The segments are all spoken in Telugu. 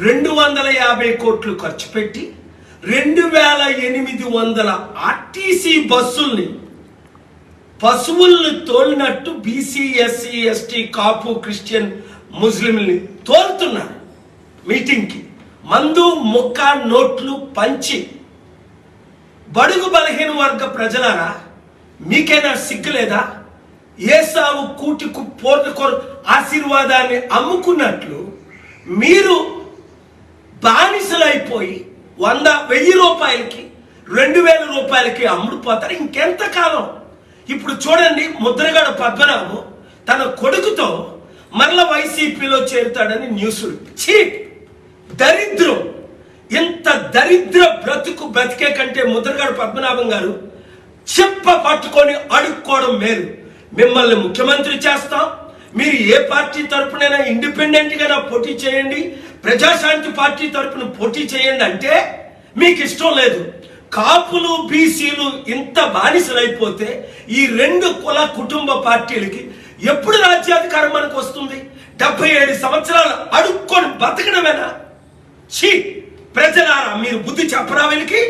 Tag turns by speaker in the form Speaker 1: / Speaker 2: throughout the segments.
Speaker 1: రెండు వందల యాభై కోట్లు ఖర్చు పెట్టి రెండు వేల ఎనిమిది వందల ఆర్టీసీ బస్సుల్ని పశువుల్ని తోలినట్టు BC SC ST Kapu Christian ముస్లింని తోలుతున్నారు మీటింగ్కి. మందు ముక్క నోట్లు పంచి బడుగు బలహీన వర్గ ప్రజలారా మీకైనా సిగ్గులేదా? ఏసావు కూటికు పూర్ణ కొర ఆశీర్వాదాన్ని అమ్ముకున్నట్లు మీరు అయిపోయి వంద వెయ్యి రూపాయలకి రెండు వేల రూపాయలకి అమ్ముడుపోతారు. ఇంకెంత కాలం? ఇప్పుడు చూడండి ముద్రగడ పద్మనాభం తన కొడుకుతో మరల వైసీపీలో చేరుతాడని న్యూసులు. చీప్ దరిద్రం. ఇంత దరిద్ర బ్రతుకు బ్రతికే కంటే ముద్రగడ పద్మనాభం గారు చెప్ప పట్టుకొని అడుక్కోవడం మేలు. మిమ్మల్ని ముఖ్యమంత్రి చేస్తాం. మీరు ఏ పార్టీ తరపునైనా ఇండిపెండెంట్గా పోటీ చేయండి. ప్రజాశాంతి పార్టీ తరపున పోటీ చేయండి అంటే మీకు ఇష్టం లేదు. కాపులు బీసీలు ఇంత బానిసలైపోతే ఈ రెండు కుల కుటుంబ పార్టీలకి ఎప్పుడు రాజ్యాధికారం మనకు వస్తుంది? డెబ్బై ఏడు సంవత్సరాలు అడుక్కొని బతకడమేనా? చీ ప్రజలారా మీరు బుద్ధి చెప్పరా వీళ్ళకి?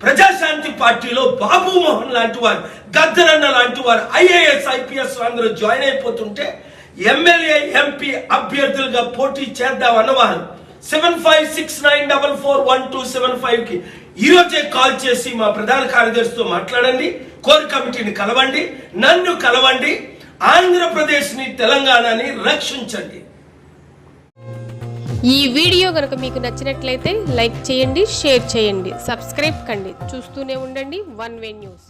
Speaker 1: ప్రజాశాంతి పార్టీలో బాబు మోహన్ లాంటి వారు గద్దరన్న లాంటి వారు ఐఏఎస్ ఐపీఎస్ అందరూ జాయిన్ అయిపోతుంటే ఎమ్మెల్యే ఎంపీ అభ్యర్థులుగా పోటీ చేద్దాం అన్నవారు seven five six nine double four one two seven ఫైవ్కి ఈ రోజే కాల్ చేసి మా ప్రధాన కార్యదర్శితో మాట్లాడండి కోర్ కమిటీని కలవండి నన్ను కలవండి ఆంధ్రప్రదేశ్ని తెలంగాణని రక్షించండి.
Speaker 2: ఈ వీడియో కనుక మీకు నచ్చినట్లయితే లైక్ చేయండి షేర్ చేయండి సబ్స్క్రైబ్ కండి. చూస్తూనే ఉండండి వన్ వే న్యూస్.